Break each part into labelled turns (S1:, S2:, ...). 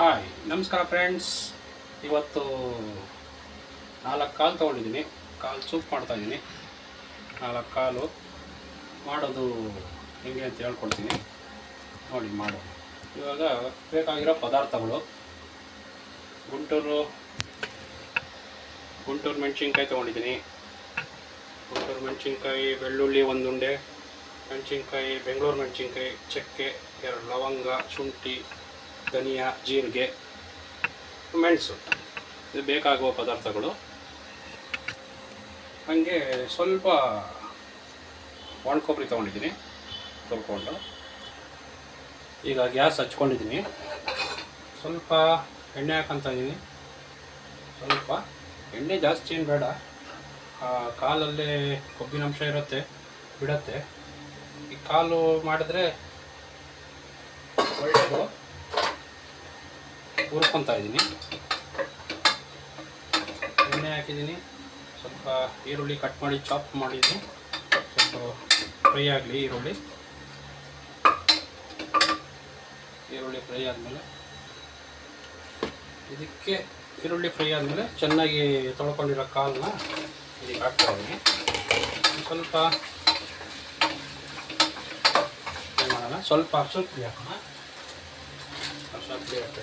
S1: Hi ನಮಸ್ಕಾರ friends ಇವತ್ತು ನಾಲ್ಕು ಕಾಲು ತೊಗೊಂಡಿದ್ದೀನಿ. ಕಾಲು ಸೂಪ್ ಮಾಡ್ತಾಯಿದ್ದೀನಿ ನಾಲ್ಕು ಕಾಲು ಮಾಡೋದು ಹೆಂಗೆ ಅಂತ ಹೇಳ್ಕೊಡ್ತೀನಿ. ನೋಡಿ ಮಾಡು ಇವಾಗ ಬೇಕಾಗಿರೋ ಪದಾರ್ಥಗಳು. ಗುಂಟೂರು ಗುಂಟೂರು ಮೆಣಸಿನ್ಕಾಯಿ ತೊಗೊಂಡಿದ್ದೀನಿ. ಗುಂಟೂರು ಮೆಣಸಿನ್ಕಾಯಿ, ಬೆಳ್ಳುಳ್ಳಿ ಒಂದು ಉಂಡೆ ಮೆಣಸಿನ್ಕಾಯಿ, ಬೆಂಗಳೂರು ಮೆಣಸಿನ್ಕಾಯಿ, ಚಕ್ಕೆ, ಎರಡು ಲವಂಗ, ಶುಂಠಿ ಧನಿಯಾ, ಜೀರಿಗೆ, ಮೆಣಸು. ಇದು ಬೇಕಾಗುವ ಪದಾರ್ಥಗಳು. ಹಾಗೆ ಸ್ವಲ್ಪ ಒಣಕೊಬ್ಬರಿ ತೊಗೊಂಡಿದ್ದೀನಿ, ತೊಳ್ಕೊಂಡು. ಈಗ ಗ್ಯಾಸ್ ಹಚ್ಕೊಂಡಿದ್ದೀನಿ. ಸ್ವಲ್ಪ ಎಣ್ಣೆ ಹಾಕಂತ ಇದ್ದೀನಿ. ಸ್ವಲ್ಪ ಎಣ್ಣೆ ಜಾಸ್ತಿ ಏನು ಬೇಡ. ಕಾಲಲ್ಲೇ ಕೊಬ್ಬಿನಂಶ ಇರುತ್ತೆ, ಬಿಡತ್ತೆ. ಈ ಕಾಲು ಮಾಡಿದ್ರೆ ಒಳ್ಳೆಯದು ಹುರ್ಕೊತಾ ಇದ್ದೀನಿ. ಎಣ್ಣೆ ಹಾಕಿದ್ದೀನಿ. ಸ್ವಲ್ಪ ಈರುಳ್ಳಿ ಕಟ್ ಮಾಡಿ ಚಾಪ್ ಮಾಡಿದ್ದೀನಿ. ಸ್ವಲ್ಪ ಫ್ರೈ ಆಗಲಿ ಈರುಳ್ಳಿ. ಈರುಳ್ಳಿ ಫ್ರೈ ಆದಮೇಲೆ ಇದಕ್ಕೆ ಈರುಳ್ಳಿ ಫ್ರೈ ಆದಮೇಲೆ ಚೆನ್ನಾಗಿ ತೊಳ್ಕೊಂಡಿರೋ ಕಾಲನ್ನ ಇದಕ್ಕೆ ಹಾಕ್ತಾ ಇದ್ದೀನಿ. ಸ್ವಲ್ಪ ಮಾಡೋಣ? ಸ್ವಲ್ಪ ಅರ್ಶಿನ ಪುಡಿ ಹಾಕೋಣ. ಅರ್ಶಿನ ಪುಡಿ ಹಾಕ್ತಾ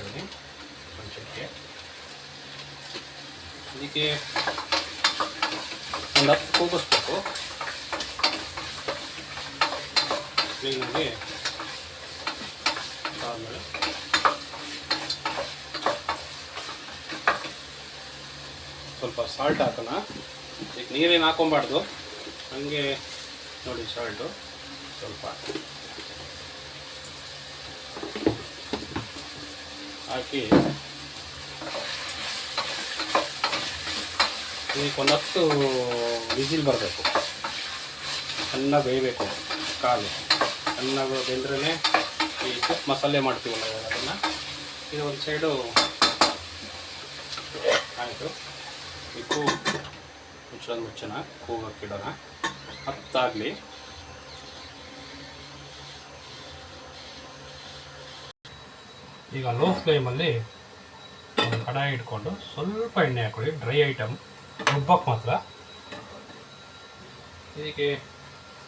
S1: ಇದ್ದೀನಿ ಅದಕ್ಕೆ ಒಂದು ಹತ್ತು ಕೂಗಿಸ್ಬೇಕು. ಕ್ಲೀನಾಗಿ ಆದಮೇಲೆ ಸ್ವಲ್ಪ ಸಾಲ್ಟ್ ಹಾಕೋಣ. ಈಗ ನೀರೇನು ಹಾಕೊಬಾರ್ದು. ಹಂಗೆ ನೋಡಿ ಸಾಲ್ಟು ಸ್ವಲ್ಪ. ಹಾಕಿ ಇದಕ್ಕೆ ಒಂದು ಹತ್ತು ಬರಬೇಕು. ಚೆನ್ನಾಗಿ ಬೇಯಬೇಕು, ಕಾಲು. ಚೆನ್ನಾಗಿ ಬೆಂದ್ರೇ ಈ ಸೊಪ್ಪು ಮಸಾಲೆ ಮಾಡ್ತೀವಲ್ಲ ಅದನ್ನು. ಇದು ಒಂದು ಸೈಡು ಆಯಿತು. ಕೂಗು ಮುಚ್ಚೋದು ಮುಚ್ಚೋಣ ಕೂಗಕ್ಕಿಡೋಣ ಹತ್ತಾಗಲಿ ಈಗ ಲೋ ಫ್ಲೇಮಲ್ಲಿ ಒಂದು ಕಡಾಯಿ ಇಟ್ಕೊಂಡು ಸ್ವಲ್ಪ ಎಣ್ಣೆ ಹಾಕೊಳ್ಳಿ. ಡ್ರೈ ಐಟಮ್ ರುಬ್ಬಕ್ಕೆ ಮಾತ್ರ. ಇದಕ್ಕೆ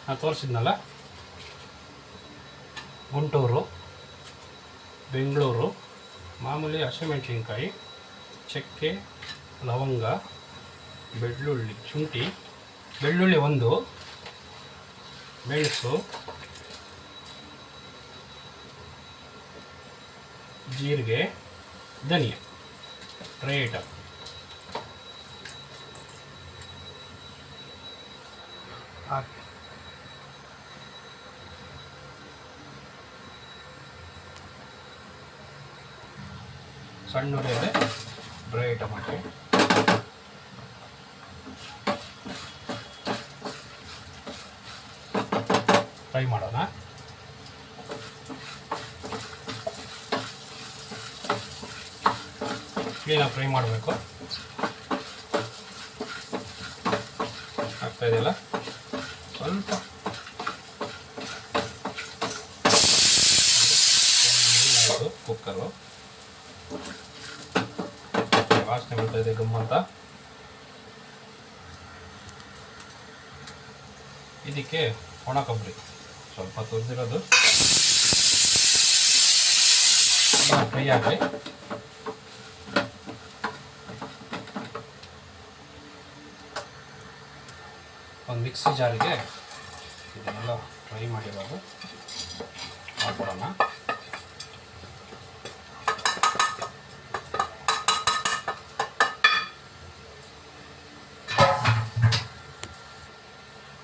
S1: ನಾನು ತೋರಿಸಿದ್ನಲ್ಲ? ಗುಂಟೂರು, ಬೆಂಗಳೂರು, ಮಾಮೂಲಿ ಹಸಿಮೆಣಸಿನ್ಕಾಯಿ, ಚಕ್ಕೆ, ಲವಂಗ, ಬೆಳ್ಳುಳ್ಳಿ, ಶುಂಠಿ, ಬೆಳ್ಳುಳ್ಳಿ ಒಂದು, ಮೆಣಸು, ಜೀರಿಗೆ, ಧನಿಯಾ ಡ್ರೈ ಐಟಮ್ ಹಾಕಿ. ಸಣ್ಣ ಉರಿಯಲ್ಲಿ ಡ್ರೈ ಐಟಮ್ ಫ್ರೈ ಮಾಡೋಣ. ಕ್ಲೀನಾಗಿ ಫ್ರೈ ಮಾಡಬೇಕು. ಆಗ್ತಾ ಇದೆಯಲ್ಲ? ಸ್ವಲ್ಪ. ಕುಕ್ಕರು ವಾಸನೆ ಬರ್ತಾ ಇದೆ ಗಮ್ಮಂತ ಇದಕ್ಕೆ ಒಣ ಕೊಬ್ಬರಿ. ಸ್ವಲ್ಪ ತುರಿದಿರೋದು. ಫ್ರೈ ಆಗಲಿ ಒಂದು ಮಿಕ್ಸಿ ಜಾರಿಗೆ ಇದನ್ನೆಲ್ಲ ಫ್ರೈ ಮಾಡಿರೋದು ಹಾಕ್ಬಿಡೋಣ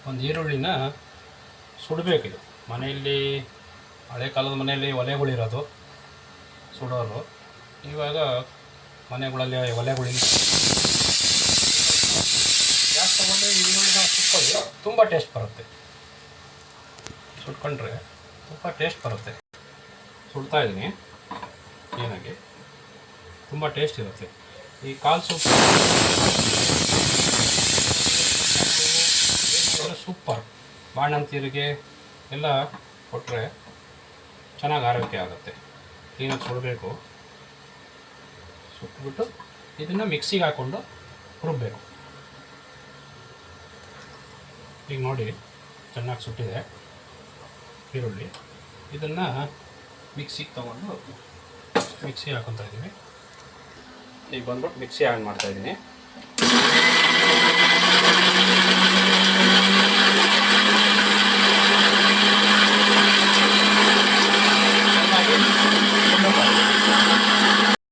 S1: ಒಂದು ಈರುಳ್ಳಿನ ಸುಡಬೇಕಿದು. ಮನೆಯಲ್ಲಿ ಹಳೆ ಕಾಲದ ಮನೆಯಲ್ಲಿ ಒಲೆಗಳಿರೋದು ಸುಡೋರು. ಇವಾಗ ಮನೆಗಳಲ್ಲಿ ಒಲೆಗಳಿಲ್ಲ ತಗೊಂಡು ಈರುಳ್ಳಿನ ಸುಟ್ಕೊಳ್ಳಿ ತುಂಬ ಟೇಸ್ಟ್ ಬರುತ್ತೆ. ಸುಟ್ಕೊಂಡ್ರೆ ತುಂಬ ಟೇಸ್ಟ್ ಬರುತ್ತೆ. ಸುಡ್ತಾ ಇದ್ದೀನಿ. ಏನಾಗಿ? ತುಂಬ ಟೇಸ್ಟ್ ಇರುತ್ತೆ. ಈ ಕಾಲು ಸೂಪ್ ಸೂಪರ್ ಬಾಣಂತಿಯರಿಗೆ ಎಲ್ಲ ಕೊಟ್ಟರೆ ಚೆನ್ನಾಗಿ ಆರೋಗ್ಯ ಆಗುತ್ತೆ. ಕ್ಲೀನಾಗಿ ಸುಡಬೇಕು. ಸುಟ್ಬಿಟ್ಟು ಇದನ್ನು ಮಿಕ್ಸಿಗೆ ಹಾಕ್ಕೊಂಡು ರುಬ್ಬಬೇಕು ಈಗ ನೋಡಿ ಚೆನ್ನಾಗಿ ಸುಟ್ಟಿದೆ ಈರುಳ್ಳಿ. ಇದನ್ನು ಮಿಕ್ಸಿಗೆ ತೊಗೊಂಡು ಮಿಕ್ಸಿ ಹಾಕೊತಾ ಇದ್ದೀವಿ ಈಗ ಬಂದ್ಬಿಟ್ಟು ಮಿಕ್ಸಿ ಆನ್ ಮಾಡ್ತಾ ಇದ್ದೀನಿ